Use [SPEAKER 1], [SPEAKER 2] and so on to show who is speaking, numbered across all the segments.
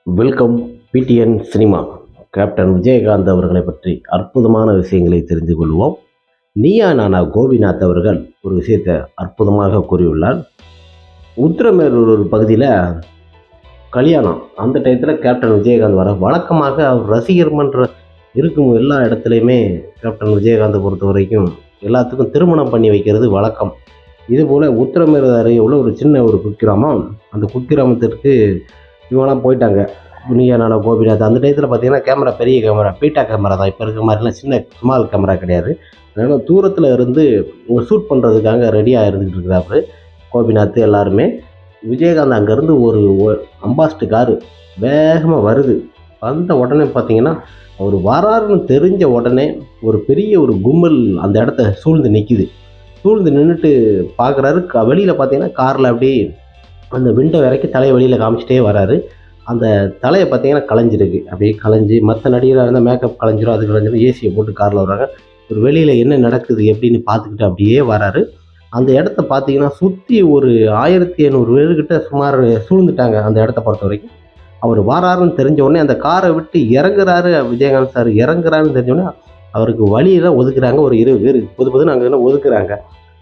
[SPEAKER 1] Welcome PTN cinema. Captain Vijayakanth அவர்களை பற்றி அற்புதமான விஷயங்களை தெரிந்து கொள்வோம். நீயா நானா கோபிநாத் அவர்கள் ஒரு விஷயத்தை அற்புதமாக கூறியுள்ளார். உத்திரமேரூர் ஒரு பகுதியில் கல்யாணம். அந்த டயத்தில் கேப்டன் விஜயகாந்த் வர வழக்கமாக அவர் ரசிகர் மன்ற இருக்கும் எல்லா இடத்துலையுமே கேப்டன் விஜயகாந்தை பொறுத்த வரைக்கும் எல்லாத்துக்கும் திருமணம் பண்ணி வைக்கிறது வழக்கம். இதுபோல் உத்திரமேரூர் அருகே உள்ள ஒரு சின்ன ஒரு குக்கிராமம். அந்த குக்கிராமத்திற்கு இவங்கெல்லாம் போயிட்டாங்க. புனியா கோபிநாத். அந்த டயத்தில் பார்த்தீங்கன்னா கேமரா பெரிய கேமரா பீட்டா கேமரா தான். இப்போ இருக்கிற மாதிரிலாம் சின்ன ஸ்மால் கேமரா கிடையாது. அதனால் தூரத்தில் இருந்து ஷூட் பண்ணுறதுக்காக ரெடியாக இருந்துகிட்டு இருக்கிறாரு கோபிநாத் எல்லாருமே. விஜயகாந்த் அங்கேருந்து ஒரு அம்பாஸ்ட் காரு வேகமாக வருது. வந்த உடனே பார்த்தீங்கன்னா அவர் வராருன்னு தெரிஞ்ச உடனே ஒரு பெரிய ஒரு கும்பல் அந்த இடத்த சூழ்ந்து நிற்கிது சூழ்ந்து நின்றுட்டு பார்க்குறாரு வெளியில் பார்த்தீங்கன்னா காரில் அப்படியே அந்த விண்டோ வரைக்கும் தலையை வெளியில் காமிச்சிட்டே வராரு. அந்த தலையை பார்த்தீங்கன்னா கலைஞ்சிருக்கு அப்படியே கலைஞ்சி மற்ற நடிகராக இருந்தால் மேக்கப் கலைஞ்சிரும் அது கலைஞ்சிரும் ஏசியை போட்டு காரில் வராங்க ஒரு வெளியில் என்ன நடக்குது எப்படின்னு பார்த்துக்கிட்டு அப்படியே வராரு. அந்த இடத்த பார்த்தீங்கன்னா சுற்றி ஒரு ஆயிரத்தி ஐநூறு பேர்கிட்ட சுமார் சூழ்ந்துட்டாங்க அந்த இடத்த பொறுத்த வரைக்கும். அவர் வாராருன்னு தெரிஞ்ச உடனே அந்த காரை விட்டு இறங்குறாரு விஜயகாந்த் சார் இறங்குறாருன்னு தெரிஞ்ச உடனே அவருக்கு வழியெல்லாம் ஒதுக்குறாங்க. ஒரு இருபது பேர் புது புதுன்னு அங்கே ஒதுக்குறாங்க.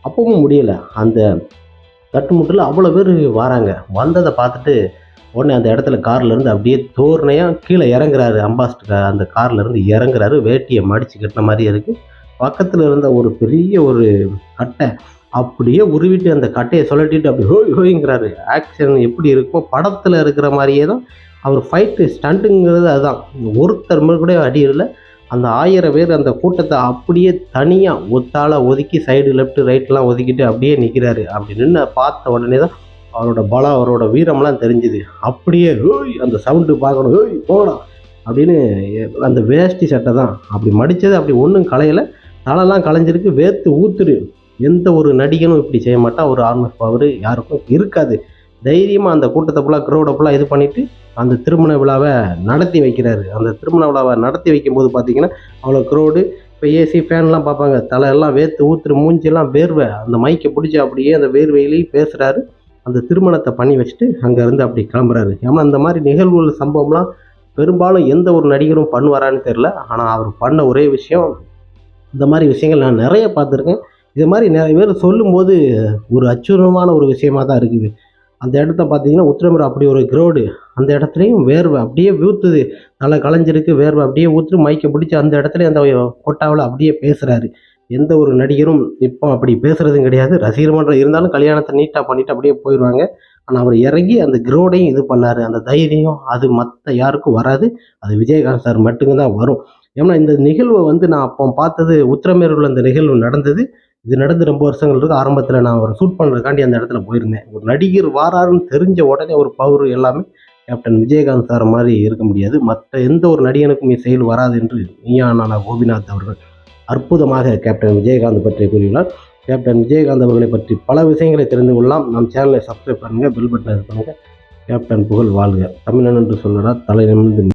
[SPEAKER 1] அப்பவும் முடியலை. அந்த தட்டுமுட்டில் அவ்வளோ பேர் வராங்க. வந்ததை பார்த்துட்டு உடனே அந்த இடத்துல கார்லேருந்து அப்படியே தோரணையாக கீழே இறங்குறாரு அம்பாஸ்டர் அந்த கார்லேருந்து இறங்குறாரு. வேட்டியை மடித்து கட்டின மாதிரி இருக்குது பக்கத்தில் இருந்த ஒரு பெரிய ஒரு கட்டை அப்படியே உருவிட்டு அந்த கட்டையை சொல்லட்டிட்டு அப்படி ஹோய் ஹோய்ங்கிறாரு. ஆக்ஷன் எப்படி இருக்குமோ படத்தில் இருக்கிற மாதிரியே தான் அவர் ஃபைட்டு ஸ்டண்ட்டுங்கிறது அதுதான். ஒருத்தர் மேல் கூட அடி இல்லை. அந்த ஆயிரம் பேர் அந்த கூட்டத்தை அப்படியே தனியாக ஒத்தால ஒதுக்கி சைடு லெஃப்ட் ரைட்லாம் ஒதுக்கிட்டு அப்படியே நிற்கிறாரு அப்படி நின்று பார்த்த உடனே தான் அவரோட பலம் அவரோட வீரம்லாம் தெரிஞ்சுது. அப்படியே ஹோய் அந்த சவுண்டு பார்க்கணும். ஹோய் போடா. அப்படின்னு அந்த வேஷ்டி சட்டை தான் அப்படி மடித்தது அப்படி ஒன்றும் களையலை. தலைலாம் களைஞ்சிருக்கு. வேர்த்து ஊத்துரு. எந்த ஒரு நடிகனும் இப்படி செய்ய மாட்டான் ஒரு ஆர்மஸ் பவர் யாருக்கும் இருக்காது. தைரியமாக அந்த கூட்டத்தை ஃபுல்லாக க்ரௌடை ஃபுல்லாக இது பண்ணிவிட்டு அந்த திருமண விழாவை நடத்தி வைக்கிறாரு. அந்த திருமண விழாவை நடத்தி வைக்கும்போது பார்த்தீங்கன்னா அவ்வளோ க்ரௌடு இப்போ ஏசி ஃபேன்லாம் பார்ப்பாங்க. தலையெல்லாம் வேர்த்து ஊத்துரு மூஞ்சியெல்லாம் வேர்வை அந்த மைக்கை பிடிச்சி அப்படியே அந்த வேர்வையிலையும் பேசுகிறாரு அந்த திருமணத்தை பண்ணி வச்சுட்டு அங்கேருந்து அப்படி கிளம்புறாரு. ஏன்னா அந்த மாதிரி நிகழ்வுகள் சம்பவம்லாம் பெரும்பாலும் எந்த ஒரு நடிகரும் பண்ணுவாரான்னு தெரில ஆனால் அவர் பண்ண ஒரே விஷயம் இந்த மாதிரி விஷயங்கள் நான் நிறைய பார்த்துருக்கேன். இது மாதிரி நிறைய பேர் சொல்லும்போது ஒரு அச்சுறுத்தமான ஒரு விஷயமா தான் இருக்குது. அந்த இடத்த பார்த்தீங்கன்னா உத்திரமேரூர் அப்படி ஒரு க்ரௌடு அந்த இடத்துலையும் வேர்வை அப்படியே ஊற்றுது நல்லா கலைஞ்சிருக்கு. வேர்வை அப்படியே ஊற்று மைக்கை பிடிச்சி அந்த இடத்துல அந்த கொட்டாவில் அப்படியே பேசுகிறாரு எந்த ஒரு நடிகரும் இப்போ அப்படி பேசுகிறதும் கிடையாது. ரசிகர் மன்றம் இருந்தாலும் கல்யாணத்தை நீட்டாக பண்ணிவிட்டு அப்படியே போயிடுவாங்க. ஆனால் அவர் இறங்கி அந்த க்ரோடையும் இது பண்ணார். அந்த தைரியம் அது மற்ற யாருக்கும் வராது. அது விஜயகாந்த் சார் மட்டும்தான் வரும். ஏன்னா இந்த நிகழ்வை வந்து நான் அப்போ பார்த்தது உத்திரமேரூரில் அந்த நிகழ்வு நடந்தது. இது நடந்து ரொம்ப வருஷங்கள் இருக்கு. ஆரம்பத்தில் நான் ஒரு ஷூட் பண்ணுறதுக்காண்டி அந்த இடத்துல போயிருந்தேன். ஒரு நடிகர் வாராருன்னு தெரிஞ்ச உடனே ஒரு பவர் எல்லாமே கேப்டன் விஜயகாந்த் சார் மாதிரி இருக்க முடியாது. மற்ற எந்த ஒரு நடிகனுக்கும் செயல் வராது என்று நீயா நானா கோபிநாத் அவர்கள் அற்புதமாக கேப்டன் விஜயகாந்த் பற்றி கூறியுள்ளார். கேப்டன் விஜயகாந்த் அவர்களை பற்றி பல விஷயங்களை தெரிந்து கொள்ளலாம். நம் சேனலை சப்ஸ்கிரைப் பண்ணுங்கள் பெல் பட்டனை பண்ணுங்கள் கேப்டன் புகழ் வாழ்க. தமிழன் என்று சொல்லடா தலை நிமிர்ந்து